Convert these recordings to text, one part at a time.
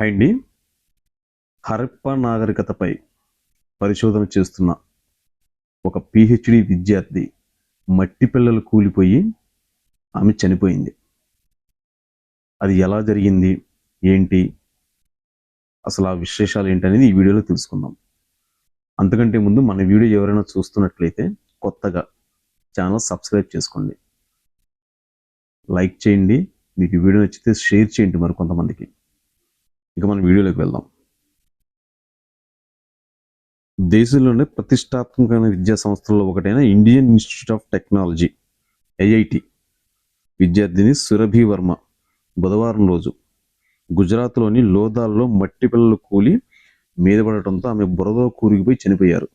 అండి హరప్ప నాగరికతపై పరిశోధన చేస్తున్న ఒక పిహెచ్డి విద్యార్థి మట్టి పిల్లలు కూలిపోయి ఆమె చనిపోయింది. అది ఎలా జరిగింది? ఏంటి? అసలు ఆ విశేషాలు ఏంటనేది ఈ వీడియోలో తెలుసుకుందాం. అంతకంటే ముందు మన వీడియో ఎవరైనా చూస్తున్నట్లయితే కొత్తగా ఛానల్ సబ్స్క్రైబ్ చేసుకోండి. లైక్ చేయండి. మీకు వీడియో నచ్చితే షేర్ చేయండి మరి కొంతమందికి ఇక మనం వీడియోలోకి వెళ్దాం. దేశంలోనే ప్రతిష్టాత్మకమైన విద్యా సంస్థల్లో ఒకటైన Indian Institute of Technology IIT. విద్యార్థిని సురభి వర్మ బుధవారం రోజు గుజరాత్లోని లోదాల్లో మట్టి పిల్లలు కూలి మీదపడటంతో ఆమె బురదలో కూరిగిపోయి చనిపోయారు.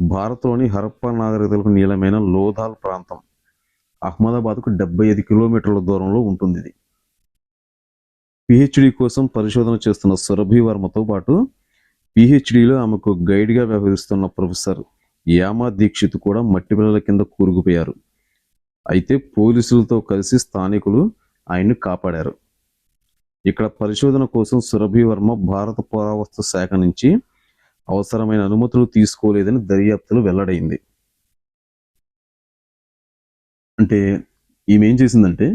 భారత్లోని హరప్పా నాగరికతలకు నీలమైన లోధాల్ ప్రాంతం అహ్మదాబాద్కు డెబ్బై ఐదు కిలోమీటర్ల దూరంలో ఉంటుంది ఇది పిహెచ్డి కోసం పరిశోధన చేస్తున్న సురభి వర్మతో పాటు పిహెచ్డిలో ఆమెకు గైడ్గా వ్యవహరిస్తున్న ప్రొఫెసర్ యామా దీక్షిత్ కూడా మట్టి పిల్లల కింద కూరుకుపోయారు. అయితే పోలీసులతో కలిసి స్థానికులు ఆయన్ని కాపాడారు. ఇక్కడ పరిశోధన కోసం సురభి వర్మ భారత పురావస్తు శాఖ నుంచి అవసరమైన అనుమతులు తీసుకోలేదని దర్యాప్తులు వెల్లడైంది. అంటే ఈమె ఏం చేసిందంటే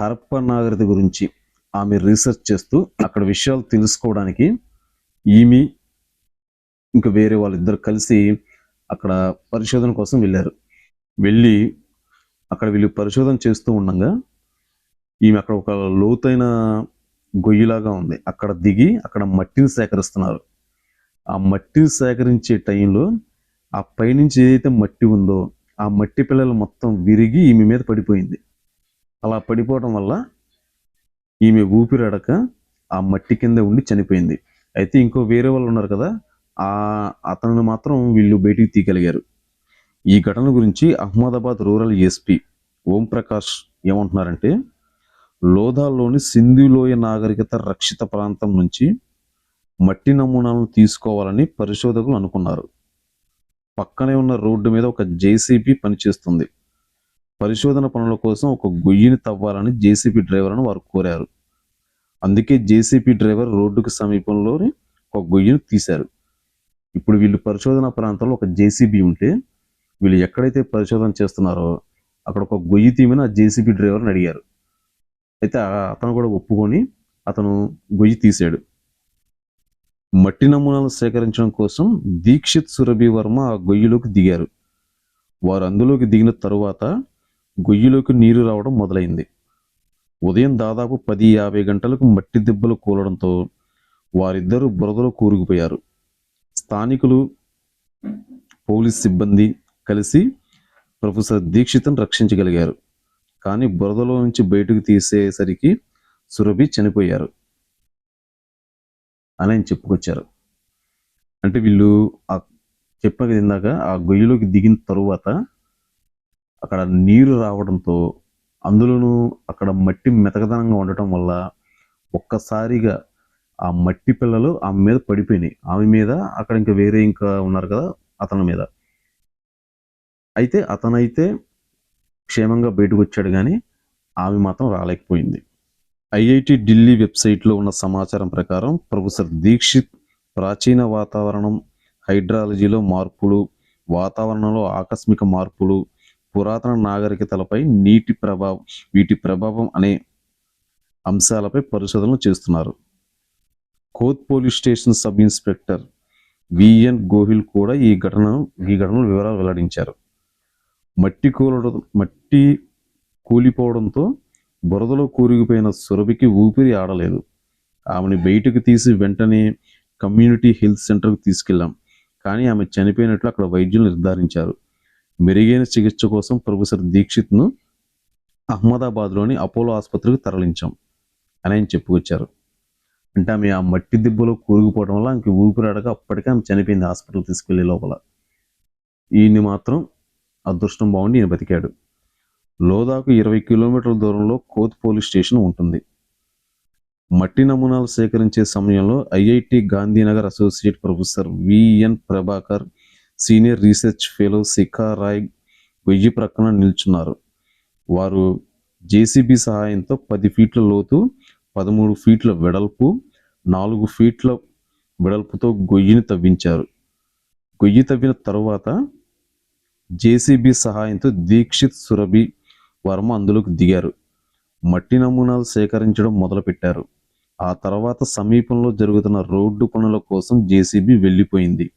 హరప్ప నాగరికత గురించి ఆమె రీసెర్చ్ చేస్తూ అక్కడ విషయాలు తెలుసుకోవడానికి ఈమె ఇంకా వేరే వాళ్ళిద్దరు కలిసి అక్కడ పరిశోధన కోసం వెళ్ళారు. వెళ్ళి అక్కడ వీళ్ళు పరిశోధన చేస్తూ ఉండగా ఈమె అక్కడ ఒక లోతైన గొయ్యిలాగా ఉంది. అక్కడ దిగి అక్కడ మట్టిని సేకరిస్తున్నారు. ఆ మట్టిని సేకరించే టైంలో ఆ పైనుంచి ఏదైతే మట్టి ఉందో ఆ మట్టి పిల్లలు మొత్తం విరిగి ఈమె మీద పడిపోయింది. అలా పడిపోవడం వల్ల ఈమె ఊపిరాడక ఆ మట్టి కింద ఉండి చనిపోయింది. అయితే ఇంకో వేరే వాళ్ళు ఉన్నారు కదా ఆ అతను మాత్రం వీళ్ళు బయటికి తీయగలిగారు. ఈ ఘటన గురించి అహ్మదాబాద్ రూరల్ ఎస్పీ ఓం ప్రకాష్ ఏమంటున్నారంటే లోధాల్లోని సింధులోయ నాగరికత రక్షిత ప్రాంతం నుంచి మట్టి నమూనాలను తీసుకోవాలని పరిశోధకులు అనుకున్నారు. పక్కనే ఉన్న రోడ్డు మీద ఒక జేసీబీ పనిచేస్తుంది. పరిశోధన పనుల కోసం ఒక గొయ్యిని తవ్వాలని జేసీబీ డ్రైవర్ను వారు కోరారు. అందుకే జేసీపీ డ్రైవర్ రోడ్డుకు సమీపంలోని ఒక గొయ్యిని తీశారు. ఇప్పుడు వీళ్ళు పరిశోధన ప్రాంతంలో ఒక జేసీబీ ఉంటే వీళ్ళు ఎక్కడైతే పరిశోధన చేస్తున్నారో అక్కడ ఒక గొయ్యి తీమని ఆ జేసీబీ డ్రైవర్ని అడిగారు. అయితే అతను కూడా ఒప్పుకొని అతను గొయ్యి తీశాడు. మట్టి నమూనాలు సేకరించడం కోసం దీక్షిత్ సురభి వర్మ ఆ గొయ్యిలోకి దిగారు. వారు అందులోకి దిగిన తరువాత గొయ్యిలోకి నీరు రావడం మొదలైంది. ఉదయం దాదాపు పది యాభై గంటలకు మట్టి దెబ్బలు కూలడంతో వారిద్దరూ బురదలో కూరుకుపోయారు. స్థానికులు పోలీస్ సిబ్బంది కలిసి ప్రొఫెసర్ దీక్షిత్ను రక్షించగలిగారు. కానీ బురదలో నుంచి బయటకు తీసేసరికి సురభి చనిపోయారు అని ఆయన చెప్పుకొచ్చారు. అంటే వీళ్ళు ఆ చెప్పాక ఇందాక ఆ గొయ్యిలోకి దిగిన తరువాత అక్కడ నీరు రావడంతో అందులోనూ అక్కడ మట్టి మెతకదనంగా ఉండటం వల్ల ఒక్కసారిగా ఆ మట్టి పిల్లలు ఆమె మీద పడిపోయినాయి. ఆమె మీద అక్కడ ఇంకా వేరే ఇంకా ఉన్నారు కదా అతని మీద. అయితే అతనైతే క్షేమంగా బయటకు వచ్చాడు కానీ ఆమె మాత్రం రాలేకపోయింది. ఐఐటి ఢిల్లీ వెబ్సైట్లో ఉన్న సమాచారం ప్రకారం ప్రొఫెసర్ దీక్షిత్ ప్రాచీన వాతావరణం హైడ్రాలజీలో మార్పులు వాతావరణంలో ఆకస్మిక మార్పులు పురాతన నాగరికతలపై నీటి ప్రభావం వీటి ప్రభావం అనే అంశాలపై పరిశోధనలు చేస్తున్నారు. Koth police station sub inspector VN Gohil కూడా ఈ ఘటనను ఈ ఘటనలో వివరాలు వెల్లడించారు. మట్టి కూలడం మట్టి కూలిపోవడంతో బురదలో కూరుకుపోయిన సురభికి ఊపిరి ఆడలేదు. ఆమెను బయటకు తీసి వెంటనే కమ్యూనిటీ హెల్త్ సెంటర్కు తీసుకెళ్ళాం. కానీ ఆమె చనిపోయినట్లు అక్కడ వైద్యులు నిర్ధారించారు. మెరుగైన చికిత్స కోసం ప్రొఫెసర్ దీక్షిత్ను అహ్మదాబాద్లోని అపోలో ఆసుపత్రికి తరలించాం. అని ఆయన చెప్పుకొచ్చారు. అంటే ఆమె ఆ మట్టి దిబ్బలో కూరుకుపోవడం వల్ల ఆమెకి ఊపిరాడక అప్పటికే ఆమె చనిపోయింది హాస్పిటల్ తీసుకెళ్ళే లోపల. ఈయన్ని మాత్రం అదృష్టం బాగుండి ఈయన బతికాడు. లోదాకు ఇరవై కిలోమీటర్ల దూరంలో కోత్ పోలీస్ స్టేషన్ ఉంటుంది. మట్టి నమూనాలు సేకరించే సమయంలో IIT Gandhinagar associate professor VN Prabhakar senior research fellow Shikha Roy వెయ్యి ప్రక్కన నిల్చున్నారు. వారు జేసీబీ సహాయంతో పది ఫీట్ల లోతు పదమూడు ఫీట్ల వెడల్పు నాలుగు ఫీట్ల వెడల్పుతో గొయ్యిని తవ్వించారు. గొయ్యి తవ్విన తరువాత జేసీబీ సహాయంతో దీక్షిత్ సురభి వర్మ అందులోకి దిగారు. మట్టి నమూనాలు సేకరించడం మొదలుపెట్టారు. ఆ తర్వాత సమీపంలో జరుగుతున్న రోడ్డు పనుల కోసం జేసీబీ వెళ్ళిపోయింది.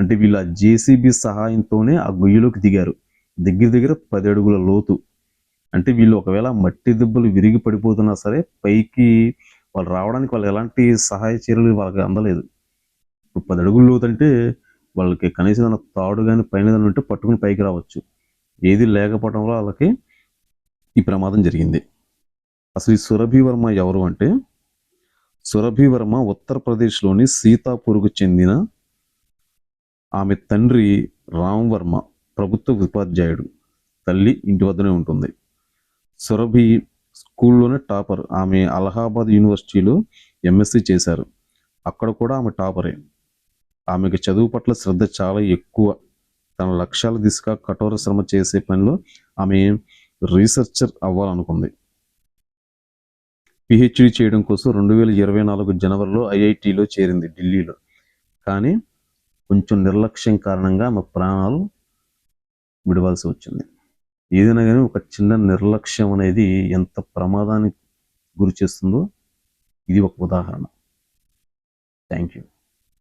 అంటే వీళ్ళు ఆ జేసీబీ సహాయంతోనే ఆ గొయ్యిలోకి దిగారు. దగ్గర దగ్గర పది అడుగుల లోతు. అంటే వీళ్ళు ఒకవేళ మట్టి దెబ్బలు విరిగి పడిపోతున్నా సరే పైకి వాళ్ళు రావడానికి వాళ్ళు ఎలాంటి సహాయ చర్యలు వాళ్ళకి అందలేదు. ఇప్పుడు పది అడుగుల లోతు అంటే వాళ్ళకి కనీసం ఏదైనా తాడు కానీ పైన ఏదైనా ఉంటే పట్టుకుని పైకి రావచ్చు. ఏది లేకపోవడం వల్ల వాళ్ళకి ఈ ప్రమాదం జరిగింది. అసలు ఈ సురభి వర్మ ఎవరు అంటే సురభి వర్మ ఉత్తరప్రదేశ్లోని సీతాపూర్కు చెందిన ఆమె తండ్రి రామ్ వర్మ ప్రభుత్వ ఉపాధ్యాయుడు. తల్లి ఇంటి వద్దనే ఉంటుంది. సురభి స్కూల్లోనే టాపర్. ఆమె అలహాబాద్ యూనివర్సిటీలో ఎంఎస్సి చేశారు. అక్కడ కూడా ఆమె టాపరే. ఆమెకు చదువు పట్ల శ్రద్ధ చాలా ఎక్కువ. తన లక్ష్యాల దిశగా కఠోర శ్రమ చేసే పనిలో ఆమె రీసెర్చర్ అవ్వాలనుకుంది. పిహెచ్డి చేయడం కోసం రెండు వేల ఇరవై నాలుగు జనవరిలో ఐఐటిలో చేరింది ఢిల్లీలో. కానీ కొంచెం నిర్లక్ష్యం కారణంగా ఆమె ప్రాణాలు విడవలసి వచ్చింది. ఏదైనా కానీ ఒక చిన్న నిర్లక్ష్యం అనేది ఎంత ప్రమాదానికి గురి చేస్తుందో ఇది ఒక ఉదాహరణ. Thank you